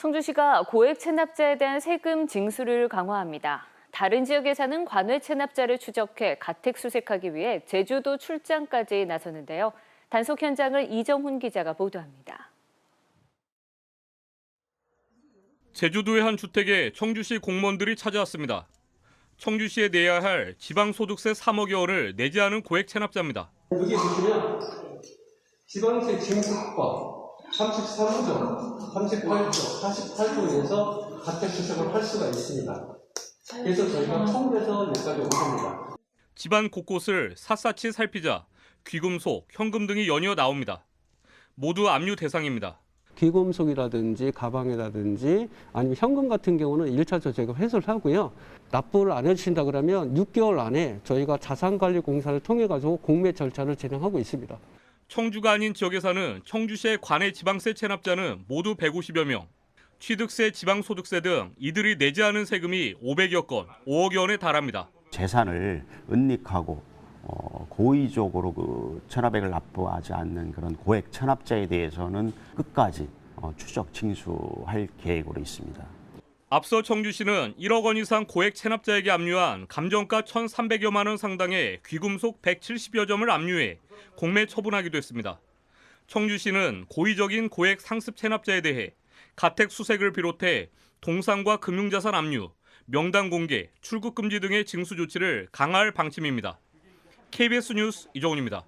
청주시가 고액 체납자에 대한 세금 징수를 강화합니다. 다른 지역에 사는 관외 체납자를 추적해 가택 수색하기 위해 제주도 출장까지 나서는데요. 단속 현장을 이정훈 기자가 보도합니다. 제주도의 한 주택에 청주시 공무원들이 찾아왔습니다. 청주시에 내야 할 지방소득세 3억여 원을 내지 않은 고액 체납자입니다. 여기 보시면 지방세 징수법 33조, 38조, 48조에서 가택 수색을 할 수가 있습니다. 그래서 저희가 청구해서 여기까지 온 겁니다. 집안 곳곳을 샅샅이 살피자 귀금속, 현금 등이 연이어 나옵니다. 모두 압류 대상입니다. 귀금속이라든지 가방이라든지 아니면 현금 같은 경우는 1차적 제가 회수를 하고요. 납부를 안 해주신다 그러면 6개월 안에 저희가 자산관리공사를 통해 가지고 공매 절차를 진행하고 있습니다. 청주가 아닌 지역에 사는 청주시의 관내 지방세 체납자는 모두 150여 명. 취득세, 지방소득세 등 이들이 내지 않은 세금이 500여 건, 5억여 원에 달합니다. 재산을 은닉하고 어, 고의적으로 그 천하백을 납부하지 않는 그런 고액 천합자에 대해서는 끝까지 어, 추적 징수할 계획으로 있습니다. 앞서 청주시는 1억 원 이상 고액 체납자에게 압류한 감정가 1,300여만 원 상당의 귀금속 170여 점을 압류해 공매 처분하기도 했습니다. 청주시는 고의적인 고액 상습 체납자에 대해 가택 수색을 비롯해 동상과 금융자산 압류, 명단 공개, 출국 금지 등의 징수 조치를 강화할 방침입니다. KBS 뉴스 이정훈입니다.